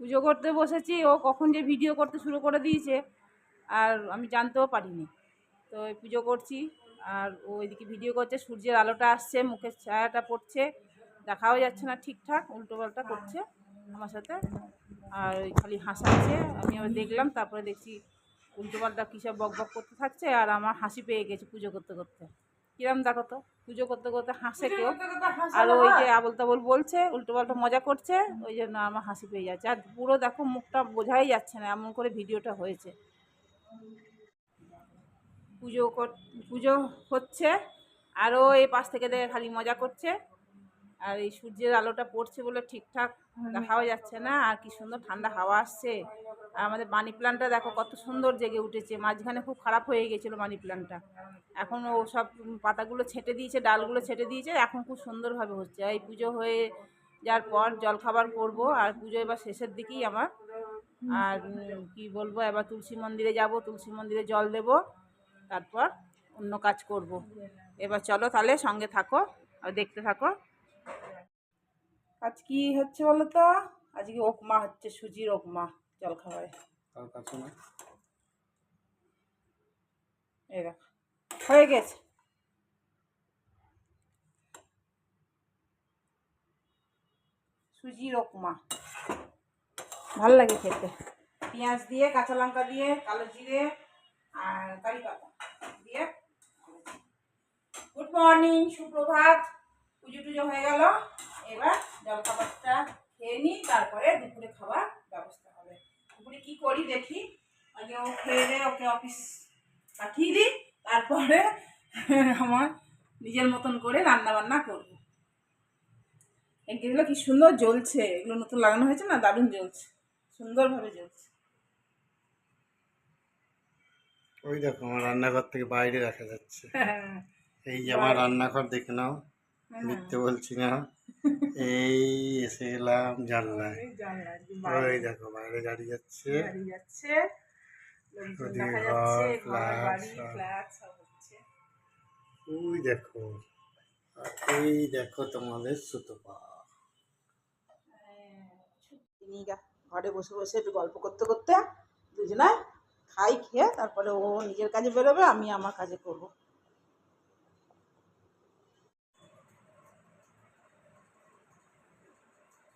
পুজো করতে বসেছি, ও কখন যে ভিডিও করতে শুরু করে দিয়েছে, আর আমি জানতেও পারিনি। তো পুজো করছি, আর ও এদিকে ভিডিও করছে, সূর্যের আলোটা আসছে, মুখের ছায়াটা পড়ছে, দেখাও যাচ্ছে না ঠিকঠাক, উল্টো পাল্টা করছে আমার সাথে, আর ওই খালি হাসাচ্ছে, আমি আবার দেখলাম, তারপরে দেখছি উল্টো পাল্টা কী সব বক বক করতে থাকছে, আর আমার হাসি পেয়ে গেছে পুজো করতে করতে। কিরম দেখো তো পুজো করতে করতে হাসে কেউ। আর ওই যে আবল তাবল বলছে উল্টো পাল্টা মজা করছে ওই জন্য আমার হাসি পেয়ে যাচ্ছে। আর পুরো দেখো মুখটা বোঝাই যাচ্ছে না এমন করে ভিডিওটা হয়েছে। পুজো কর পুজো হচ্ছে আরও এই পাশ থেকে দেখে খালি মজা করছে। আর এই সূর্যের আলোটা পড়ছে বলে ঠিকঠাক দেখাও যাচ্ছে না আর কি সুন্দর ঠান্ডা হাওয়া আসছে। আর আমাদের মানি প্ল্যান্টটা দেখো কত সুন্দর জেগে উঠেছে মাঝখানে খুব খারাপ হয়ে গেছিল মানি প্ল্যান্টটা এখন ও সব পাতাগুলো ছেটে দিয়েছে ডালগুলো ছেটে দিয়েছে এখন খুব সুন্দরভাবে হচ্ছে। এই পুজো হয়ে যাওয়ার পর জলখাবার করব আর পুজো এবার শেষের দিকেই আমার। আর কি বলব এবার তুলসী মন্দিরে যাব তুলসী মন্দিরে জল দেব তারপর অন্য কাজ করব। এবার চলো তাহলে সঙ্গে থাকো আর দেখতে থাকো। আজ কি হচ্ছে বলো তো আজকে ওকমা হচ্ছে সুজির ওকমা কাছে না এই দেখো হয়ে গেছে। সুজির উপমা ভালো লাগে খেতে। পেঁয়াজ দিয়ে কাঁচা লঙ্কা দিয়ে কালো জিরে আর কারি পাতা দিয়ে গুড মর্নিং সুপ্রভাত। পুজো টুজো হয়ে গেল। এবার জলখাবারটা খেয়ে নিই তারপরে দুপুরে খাবার ব্যবস্থা হবে। দুপুরে কি করি দেখি? আগে ও খেয়ে দিয়ে ওকে অফিস পাঠিয়ে দিই তারপরে আমার নিজের মতন করে রান্না বান্না করব এগুলো কি সুন্দর জ্বলছে এগুলো নতুন লাগানো হয়েছে না দারুণ জ্বলছে সুন্দরভাবে জ্বলছে। ওই দেখো আমার রান্নাঘর থেকে বাইরে দেখা যাচ্ছে। এই যে আমার রান্নাঘর দেখে নাও মিথ্যে বলছি না। এই এসে গেলাম জানলায়। জানলা, এই ওই দেখো বাইরে গাড়ি যাচ্ছে। ওই দেখো এই দেখো তোমাদের সুতপা তিনি গা- ঘরে বসে বসে একটু গল্প করতে করতে দুজনায় খাই খেয়ে তারপরে ও নিজের কাজে বেরোবে আমি আমার কাজে করব।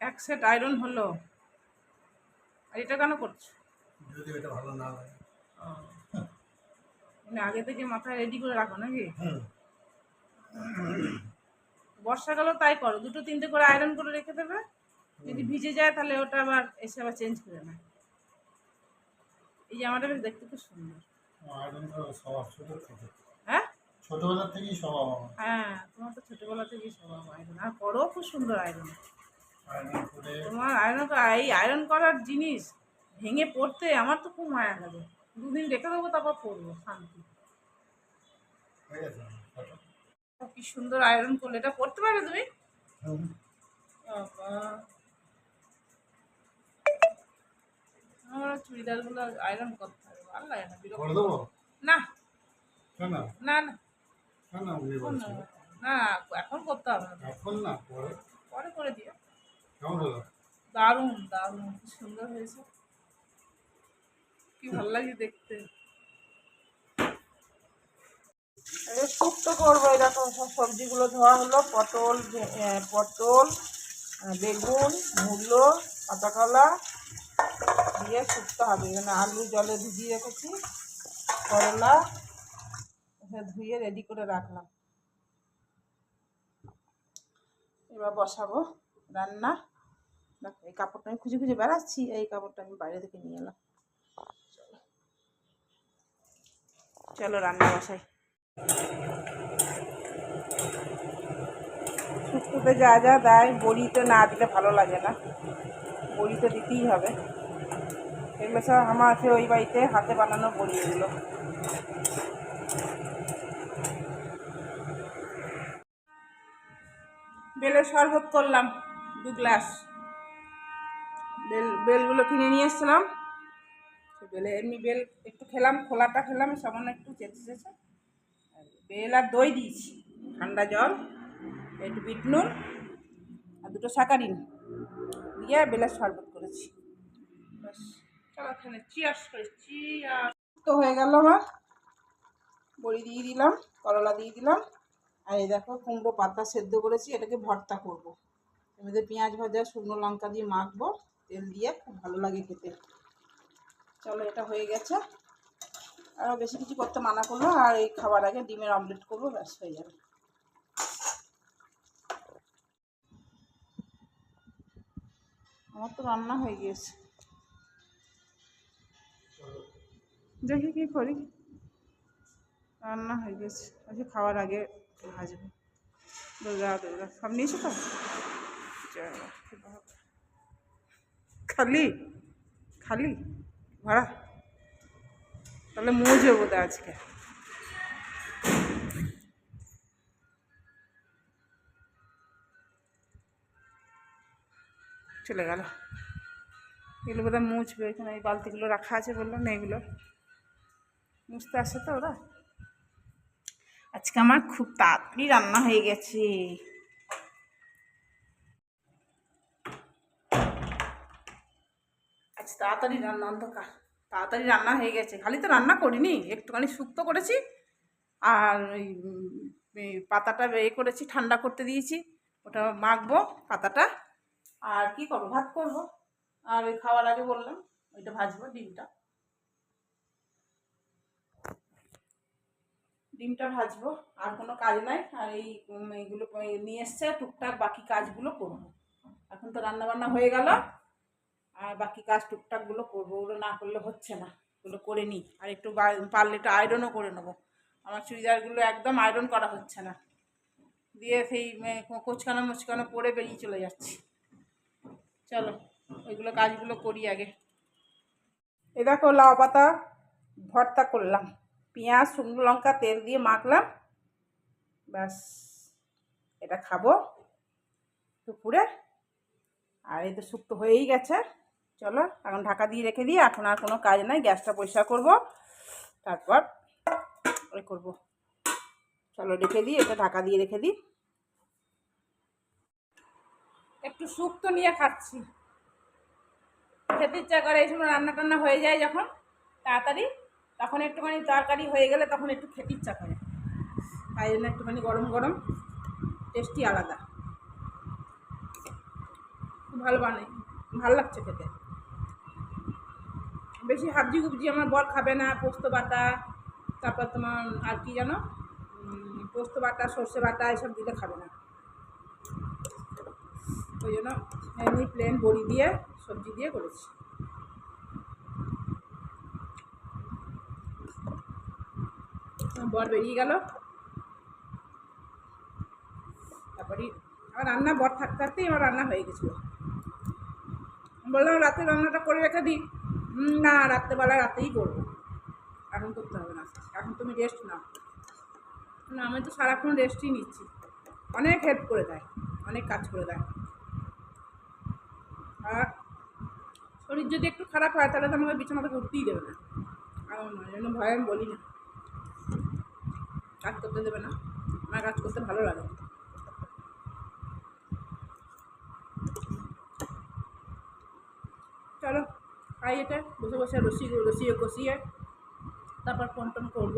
এক সেট আয়রন হলো। আর এটা কেন করছ? যদি এটা ভালো না লাগে মানে আগে থেকে মাথায় রেডি করে রাখো নাকি? বর্ষাকালও তাই করো দুটো তিনটে করে আয়রন করে রেখে দেবে। যদি ভিজে যায় তাহলে ওটা আবার এসে আবার চেঞ্জ করে নেয়। এই জামাটা বেশ দেখতে খুব সুন্দর। হ্যাঁ? ছোটবেলা থেকেই স্বভাব হ্যাঁ তোমার তো ছোটবেলা থেকেই স্বভাব আয়রন আর করো খুব সুন্দর আয়রন তোমার আয়রন এই আয়রন করার জিনিস ভেঙে পড়তে আমার তো খুব মায়া লাগে। দুদিন রেখে দেবো তারপর পরবো শান্তি। কি সুন্দর আয়রন করলে। এটা পড়তে পারবে তুমি। আমার চুড়িদারগুলো আয়রন করতে হবে ভালো লাগে না বিরক্ত। না। না না না এখন করতে হবে না। এখন না পরে। পরে করে দিও। কেমন হলো? দারুণ দারুণ। সুন্দর হয়েছে। কি ভালো লাগে দেখতে। শুক্তো করব এরকম সব সবজিগুলো ধোয়া হলো। পটল পটল বেগুন মূলো কাঁচাকলা দিয়ে শুক্তো হবে এখানে আলু জলে ভিজিয়ে রেখেছি করলা ধুয়ে রেডি করে রাখলাম। এবার বসাবো রান্না। এই কাপড়টা আমি খুঁজে খুঁজে বেড়াচ্ছি, এই কাপড়টা আমি বাইরে থেকে নিয়ে এলাম। চলো। রান্না বসাই। শুক্তোতে যা যা দেয় বড়ি তো না দিলে ভালো লাগে না। বড়ি তো দিতেই হবে। এগুলো সব আমার আছে ওই বাড়িতে, হাতে বানানো বড়ি এগুলো বেলের শরবত করলাম, দু গ্লাস। বেলগুলো কিনে নিয়ে এসেছিলাম। বেলে এমনি বেল একটু খেলাম খোলাটা খেলাম সামান্য একটু চেঁচে চেঁচে। বেল আর দই দিয়েছি ঠান্ডা জল একটু বিট নুন আর দুটো সাকারিন দিয়ে বেলের শরবত করেছি। এখানে করে তো হয়ে গেল আমার। বড়ি দিয়ে দিলাম করলা দিয়ে দিলাম। আর এই দেখো কুমড়ো পাতা সেদ্ধ করেছি এটাকে ভর্তা করব। এর মধ্যে পেঁয়াজ ভাজা শুকনো লঙ্কা দিয়ে মাখবো। তেল দিয়ে খুব ভালো লাগে খেতে। চলো, এটা হয়ে গেছে। আর বেশি কিছু করতে মানা করল আর এই খাবার আগে ডিমের অমলেট করব, ব্যাস, হয়ে যাবে আমার তো রান্না হয়ে গিয়েছে। দেখি কি করি। রান্না হয়ে গেছে। আজকে খাওয়ার আগে ভাজবো। দুর্গা দুর্গা, সব নিয়েছো তো। খালি খালি ভাড়া তাহলে মুজো বোধ আজকে। চলে গেল। এগুলো বোধহয় মুছবে, এখানে এই বালতিগুলো রাখা আছে বলল, না এগুলো। মুছতে আসে তো ওরা। আজকে আমার খুব তাড়াতাড়ি রান্না হয়ে গেছে। তাড়াতাড়ি রান্না, অন্ধকার। তাড়াতাড়ি রান্না হয়ে গেছে। খালি তো রান্না করিনি, একটুখানি শুক্তো করেছি আর ওই পাতাটা এ করেছি, ঠান্ডা করতে দিয়েছি। ওটা মাখবো পাতাটা। আর কি করব? ভাত করব। আর ওই খাওয়ার আগে বললাম, ওইটা ভাজবো ডিমটা। ডিমটা ভাজবো, আর কোনো কাজ নাই। আর এই এইগুলো নিয়ে এসছে, টুকটাক বাকি কাজগুলো করব। এখন তো রান্না বান্না হয়ে গেল। আর বাকি কাজ টুকটাকগুলো করব, ওগুলো না করলে হচ্ছে না, ওগুলো করে নিই। আর একটু পারলে একটু আয়রনও করে নেব। আমার চুড়িদারগুলো একদম আয়রন করা হচ্ছে না। দিয়ে সেই কোচকানো মুচকানো পরে বেরিয়ে চলে যাচ্ছি। চলো, ওইগুলো কাজগুলো করি আগে। এ দেখো লাউ পাতা ভর্তা করলাম। পেঁয়াজ, শুকনো লঙ্কা, তেল দিয়ে মাখলাম। ব্যাস, এটা খাব দুপুরে। আর এই তো শুক্তো হয়েই গেছে। চলো, এখন ঢাকা দিয়ে রেখে দিই এখন আর কোনো কাজ নাই, গ্যাসটা পরিষ্কার করব। তারপর ওই করব। চলো, রেখে দিই, এটা ঢাকা দিয়ে রেখে দিই। একটু শুক্তো নিয়ে খাচ্ছি। খেতে ইচ্ছা করে, এই সময় রান্না টান্না হয়ে যায় যখন, তাড়াতাড়ি, তখন একটুখানি তরকারি হয়ে গেলে তখন একটু খেতে ইচ্ছা করে। তাই জন্য একটুখানি গরম গরম, টেস্টি আলাদা। ভালো বানাই ভালো লাগছে খেতে। বেশি হাবজি গুবজি আমার বর খাবে না পোস্ত বাটা তারপর তোমার আর কি জানো? পোস্ত বাটা সর্ষে বাটা এসব দিলে খাবে না। ওই জন্য এমনি প্লেন বড়ি দিয়ে সবজি দিয়ে করেছি। বর বেরিয়ে গেল। তারপরে আমার রান্না বর থাকতে থাকতেই আমার রান্না হয়ে গেছিল। বললাম রাতে রান্নাটা করে রেখে দিই। "হুম, না, রাত্রেবেলা রাতেই করব। এখন করতে হবে না। এখন তুমি রেস্ট নাও। না, আমি তো সারাক্ষণ রেস্টই নিচ্ছি। অনেক হেল্প করে দেয়, অনেক কাজ করে দেয়। আর শরীর যদি একটু খারাপ হয়, তাহলে তো আমাকে বিছানাতে ঘুরতেই দেবে না। আর ওই জন্য ভয় আমি বলি না। কাজ করতে দেবে না। আমার কাজ করতে ভালো লাগে। চলো। খাই এটা, বসে বসে রসি রসিয়ে কষিয়ে তারপর ফোন টোন করব।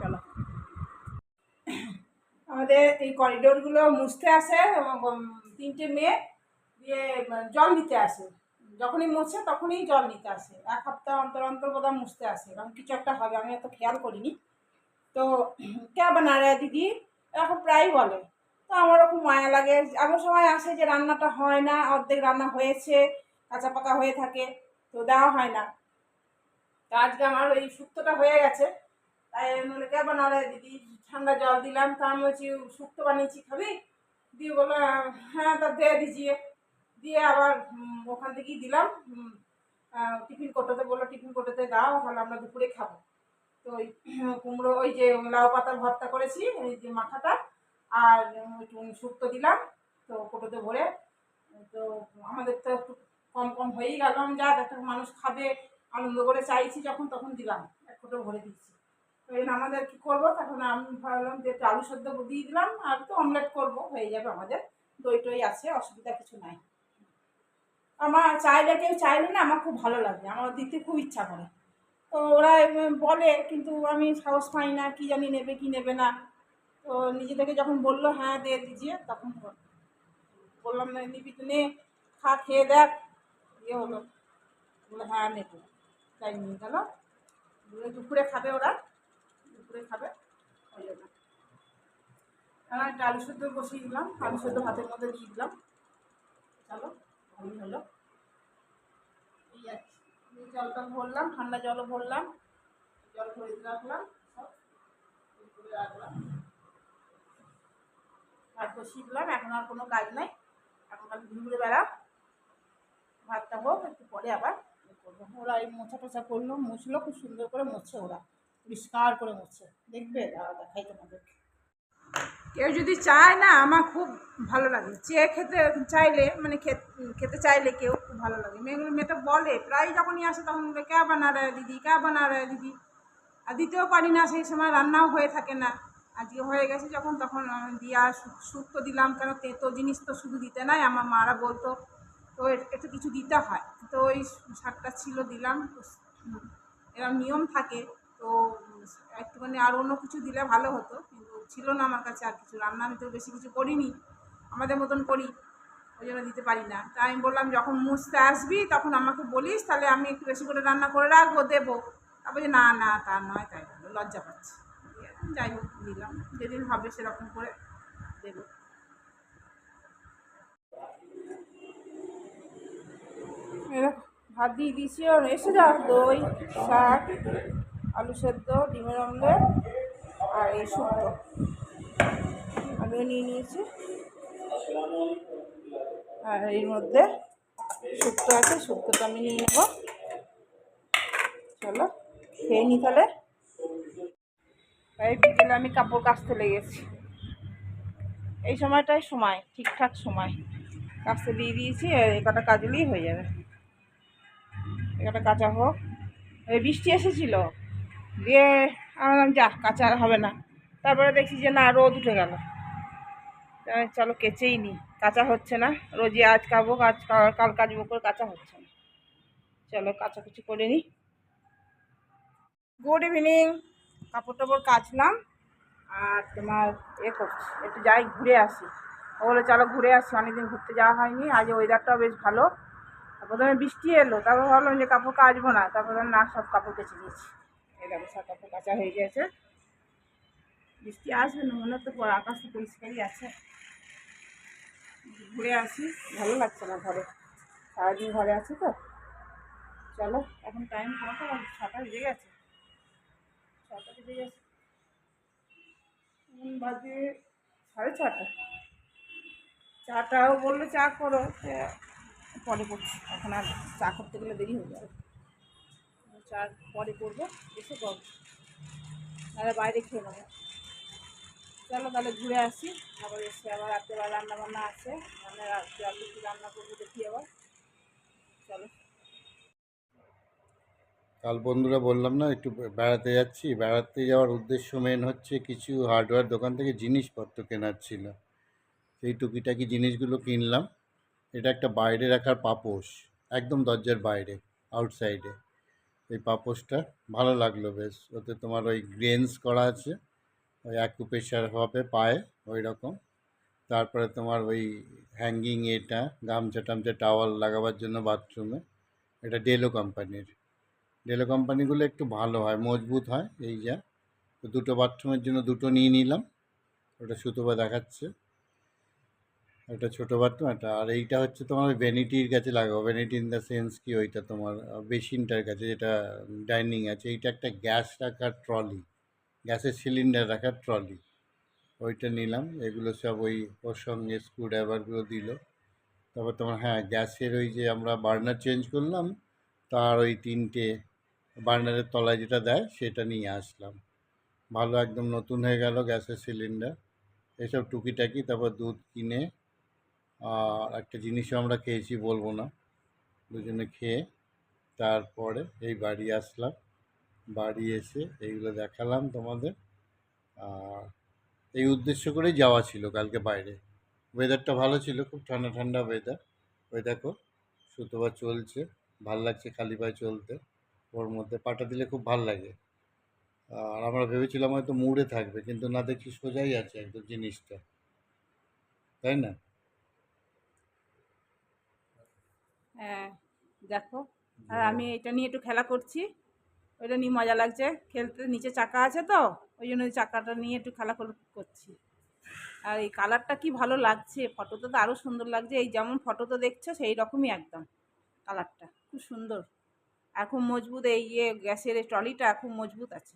চলো। আমাদের এই করিডোরগুলো মুছতে আসে তিনটে মেয়ে দিয়ে জল নিতে আসে। যখনই মুছে তখনই জল নিতে আসে। এক সপ্তাহ অন্তর অন্তর বোধহয় মুছতে আসে। কারণ কিছু একটা হবে, আমি এত খেয়াল করিনি। তো, কে বানা রে দিদি? এখন প্রায়ই বলে। তো আমারও খুব মায়া লাগে। এমন সময় আসে যে রান্নাটা হয় না, অর্ধেক রান্না হয়েছে। কাঁচা পাকা হয়ে থাকে, তো দেওয়া হয় না। তো আজকে আমার ওই শুক্তোটা হয়ে গেছে। তাই বলে, কে বানা রে দিদি? ঠান্ডা জল দিলাম। তা আমি বলছি, শুক্তো বানিয়েছি, খাবি? দিয়ে বলল হ্যাঁ তা দিয়ে দিজিয়ে দিয়ে আবার ওখান থেকেই দিলাম। টিফিন কোটোতে বলল, টিফিন কোটোতে দাও, তাহলে আমরা দুপুরে খাব। তো ওই কুমড়ো, ওই যে লাউ পাতার ভর্তা করেছি, এই যে মাথাটা, আর শুক্তো দিলাম, তো কোটোতে ভরে। তো আমাদের তো একটু কম কম হয়েই গেল। আমি যাক একটা মানুষ খাবে, আনন্দ করে চাইছি যখন তখন দিলাম। এক কোটো ভরে দিচ্ছি এই আমাদের কী করব? তখন আমি ভাবলাম যে একটু আলু সেদ্ধ দিয়ে দিলাম, আর তো অমলেট করব। হয়ে যাবে আমাদের। দই টই আছে, অসুবিধা কিছু নাই। আমার চাইলে কেউ চাইলে না, আমার খুব ভালো লাগে। আমার দিতে খুব ইচ্ছা করে। তো ওরা বলে, কিন্তু আমি সাহস পাই না, কি জানি নেবে, কি নেবে না। তো নিজে থেকে যখন বলল হ্যাঁ দে, দিজিয়ে, তখন বললাম, না, নিবি তো নে, খা, খেয়ে দেখ। ইয়ে হলো বলে হ্যাঁ নেব তাই নিয়ে গেল। দুপুরে খাবে ওরা। দুপুরে খাবে। ওই জন্য। আলু সেদ্ধ বসিয়ে দিলাম। আলু সেদ্ধ ভাতের মধ্যে দিয়ে দিলাম। চলো, ভালোই হলো। এই আর কি। জলটা ভরলাম, ঠান্ডা জলও ভরলাম। জল ভরে রাখলাম, সব। করে রাখলাম। ভাত বসিয়ে দিলাম। এখন আর কোনো কাজ নাই। এখন আমি ঘুরে বেড়া ভাতটা হোক, একটু পরে আবার ইয়ে করব। ওরা এই মোছা টোছা করল, মুছলো, খুব সুন্দর করে মুছছে ওরা। পরিষ্কার করে মুছছে দেখবে? দাঁড়া দেখাই তোমাদের কেউ যদি চায় না, আমার খুব ভালো লাগে। চেয়ে খেতে চাইলে মানে খেতে চাইলে কেউ খুব ভালো লাগে। মেয়েগুলো মেয়েটা বলে, প্রায় যখনই আসে তখন বলে ক্যা বানা রে দিদি? ক্যা বানা রে দিদি? আর দিতেও পারি না, সেই সময় রান্নাও হয়ে থাকে না। আজকে হয়ে গেছে যখন, তখন দিয়া শুক্তো দিলাম। কেন? তেতো জিনিস তো শুধু দিতে নাই। আমার মারা বলতো তো একটু কিছু দিতে হয়। তো ওই শাকটা ছিল, দিলাম। এরকম নিয়ম থাকে। তো একটুখানি আর অন্য কিছু দিলে ভালো হতো। কিন্তু ছিল না আমার কাছে আর কিছু। রান্না আমি তো বেশি কিছু করিনি। আমাদের মতন করি। ওই জন্য দিতে পারি না। তাই আমি বললাম, যখন মুছতে আসবি, তখন আমাকে বলিস, তাহলে আমি একটু বেশি করে রান্না করে রাখব, দেবো। তারপর যে না না, তা নয়, তাই লজ্জা পাচ্ছে। যাই হোক, দিলাম। যেদিন হবে সেরকম করে দেবো এরকম ভাত দিয়ে দিয়েছি আর এসে যাও দই, শাক, আলু সেদ্ধ, ডিমের অমলেট আর এই শুক্তো। আমিও নিয়ে নিয়েছি। আর এর মধ্যে শুক্তো আছে, শুক্তোটা আমি নিয়ে নেব। চলো, খেয়ে নি তাহলে। এই বিকেলে আমি কাপড় কাচতে লেগেছি। এই সময়টাই সময়, ঠিকঠাক সময়। কাচতে দিয়ে দিয়েছি, আর এই কটা কাজলেই হয়ে যাবে। এটা কাঁচা হোক। বৃষ্টি এসেছিল। দিয়ে আমি যা, কাঁচা আর হবে না। তারপরে দেখছি যে, না, রোদ উঠে গেল। চলো, কেচেই নি। কাঁচা হচ্ছে না। রোজে আজ কাবো আজ কাল কাচবো করে কাঁচা হচ্ছে না। চলো, কাঁচা কিছু করে নিই গুড ইভিনিং কাপড় টাপড় কাচলাম আর তোমার এ করছি। একটু যাই, ঘুরে আসি। ও বলে, চলো, ঘুরে আসি। অনেকদিন ঘুরতে যাওয়া হয়নি। আজ ওয়েদারটাও বেশ ভালো। প্রথমে বৃষ্টি এলো, তারপর ভাবলাম যে কাপড় কাচবো না, তারপর না সব কাপড় কেচে দিয়েছি। এই দেখো সব কাপড় কাচা হয়ে গেছে। বৃষ্টি আসবে না, মনে তো আকাশ তো পরিষ্কারই আছে। ঘুরে আসি, ভালো লাগছে না ঘরে। সারাদিন ঘরে আছি তো। চলো, এখন টাইম কত? ছটা বেজে গেছে। ছটা বেজে গেছে। এখন বাজে সাড়ে ছটা। চাটাও বলল চা করো পরে করছি। এখন আর চা করতে গেলে দেরি হয়ে যাবে। চা পরে করব, এসে করব তাহলে বাইরে খেয়ে নেব। চলো তাহলে ঘুরে আসি। আবার এসে আবার রাত্রেবেলা রান্না বান্না আছে। রান্না রাত্রে রাত্রে কী রান্না করব দেখি আবার। চলো। কাল বন্ধুরা বললাম না, একটু বেড়াতে যাচ্ছি। বেড়াতে যাওয়ার উদ্দেশ্য মেন হচ্ছে কিছু হার্ডওয়্যার দোকান থেকে জিনিসপত্র কেনার ছিল। সেই টুকিটাকি জিনিসগুলো কিনলাম। এটা একটা বাইরে রাখার পাপোশ, একদম দরজার বাইরে আউটসাইডে এই পাপোশটা ভালো লাগল বেশ। ওতে তোমার ওই গ্রেন্স করা আছে, ওই অ্যাকুপেশার হবে পায়ে ওই রকম তারপরে তোমার ওই হ্যাঙ্গিং এটা, গামছা টামছা টাওয়াল লাগাবার জন্য বাথরুমে এটা ডেলো কোম্পানির ডেলো কোম্পানিগুলো একটু ভালো হয়, মজবুত হয়, এই যা। তো দুটো বাথরুমের জন্য দুটো নিয়ে নিলাম। ওটা সুতোবা দেখাচ্ছে। একটা ছোটো বাথরুম একটা আর এইটা হচ্ছে তোমার ভ্যানিটির কাছে লাগাবো ভ্যানিটি ইন দ্য সেন্স কি ওইটা তোমার বেসিনটার কাছে যেটা ডাইনিং আছে। এইটা একটা গ্যাস রাখার ট্রলি, গ্যাসের সিলিন্ডার রাখার ট্রলি। ওইটা নিলাম, এগুলো সব ওই ওর সঙ্গে স্ক্রু ড্রাইভারগুলো দিল। তারপর তোমার হ্যাঁ গ্যাসের ওই যে আমরা বার্নার চেঞ্জ করলাম, তার ওই তিনটে বার্নারের তলায় যেটা দেয়, সেটা নিয়ে আসলাম। ভালো একদম নতুন হয়ে গেল গ্যাসের সিলিন্ডার। এসব টুকিটাকি, তারপর দুধ কিনে আর একটা জিনিসও আমরা খেয়েছি, বলব না। দুজনে খেয়ে তারপরে এই বাড়ি আসলাম। বাড়ি এসে এইগুলো দেখালাম তোমাদের। আর এই উদ্দেশ্য করেই যাওয়া ছিল কালকে বাইরে। ওয়েদারটা ভালো ছিল, খুব ঠান্ডা ঠান্ডা ওয়েদার ওই দেখো, সুতোবা চলছে, ভালো লাগছে খালি পায়ে চলতে। ওর মধ্যে পাটা দিলে খুব ভালো লাগে। আর আমরা ভেবেছিলাম হয়তো মুড়ে থাকবে, কিন্তু না দেখছি সোজাই আছে একদম জিনিসটা। তাই না হ্যাঁ দেখো। আর আমি এটা নিয়ে একটু খেলা করছি। ওইটা নিয়ে মজা লাগছে। খেলতে নিচে চাকা আছে তো ওই জন্য ওই চাকাটা নিয়ে একটু খেলা কর- করছি। আর এই কালারটা কি ভালো লাগছে। ফটোতে তো আরও সুন্দর লাগছে। এই যেমন ফটোতে দেখছ সেই রকমই একদম কালারটা। খুব সুন্দর। আর খুব মজবুত এই ইয়ে গ্যাসের এই ট্রলিটা খুব মজবুত আছে।